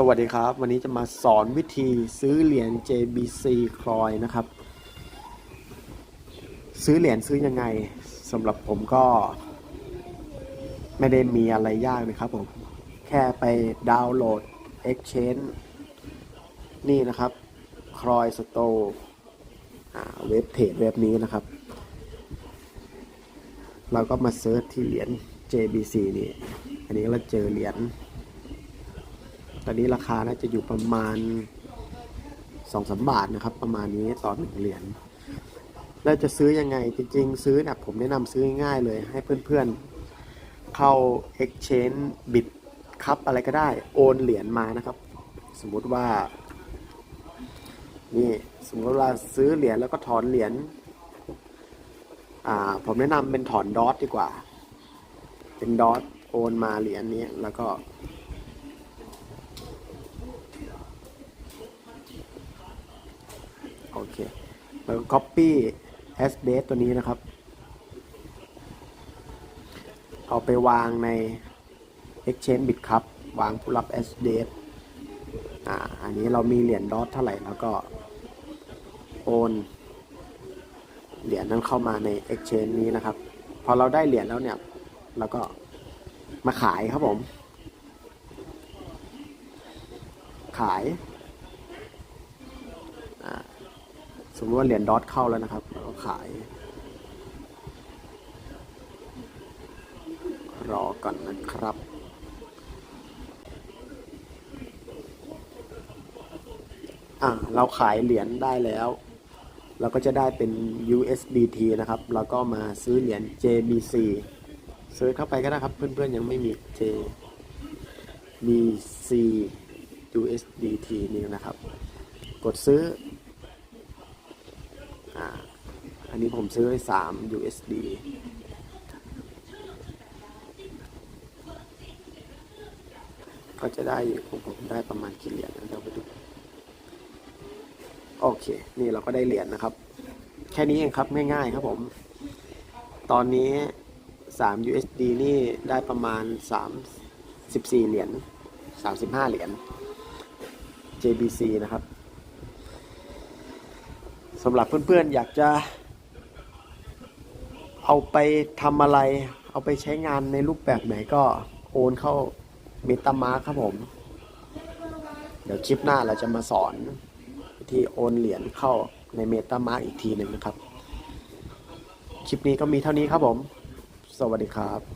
สวัสดีครับ วันนี้จะมาสอนวิธีซื้อเหรียญ JBC คลอยนะครับ ซื้อเหรียญซื้อยังไงสำหรับผมก็ ไม่ได้มีอะไรยากนะครับผม แค่ไปดาวน์โหลด Exchange นี่นะครับคลอยสโตเว็บเพจเว็บนี้นะครับ เราก็มาเซิร์ชที่เหรียญ JBC นี่ อันนี้เราเจอเหรียญ ตอนนี้ราคาน่าจะอยู่ประมาณสองสามบาทนะครับ ประมาณนี้ต่อหนึ่งเหรียญแล้วจะซื้อยังไงจริง ๆ ซื้อเนี่ยผมแนะนำซื้อง่ายเลยให้เพื่อนๆเข้า Exchange บิตครับอะไรก็ได้โอนเหรียญมานะครับ สมมุติว่า นี่สมมติว่าซื้อเหรียญแล้วก็ถอนเหรียญอ่าผมแนะนำเป็นถอนดอทดีกว่า เป็นดอทโอนมาเหรียญนี้แล้วก็ โอ เคแล้วก็ copy as date ตัวนี้นะครับ เอาไปวางใน exchange bit ครับ วางผู้รับ as date อ่า อันนี้เรามีเหรียญดอทเท่าไหร่แล้วก็โอนเหรียญนั้นเข้ามาใน exchange นี้นะครับ พอเราได้เหรียญแล้วเนี่ย เราก็มาขายครับผม ขาย สมมติว่าเหรียญดอทเข้าแล้วนะครับเราขาย รอก่อนนะครับอ่าเราขายเหรียญได้แล้ว เราก็จะได้เป็น USDT นะครับ แล้วก็มาซื้อเหรียญ JBC ซื้อเข้าไปก็ได้ครับ เพื่อนๆยังไม่มี JBC USDT นี่นะครับ กดซื้อ อ่าอันนี้ผมซื้อไว้3 USD ก็จะได้ผมผมได้ประมาณกี่เหรียญนะเดี๋ยวไปดู โอเค นี่เราก็ได้เหรียญนะครับ แค่นี้เองครับ ง่ายๆครับผม ตอนนี้ 3 USD นี่ได้ประมาณ34เหรียญ 35 เหรียญ JBC นะครับ สำหรับเพื่อนๆอยากจะ เอาไปทำอะไร เอาไปใช้งานในรูปแบบไหนก็โอนเข้าเมตามาครับผม เดี๋ยวคลิปหน้าเราจะมาสอนวิธีโอนเหรียญเข้าในเมตามาอีกทีหนึ่งนะครับ คลิปนี้ก็มีเท่านี้ครับผม สวัสดีครับ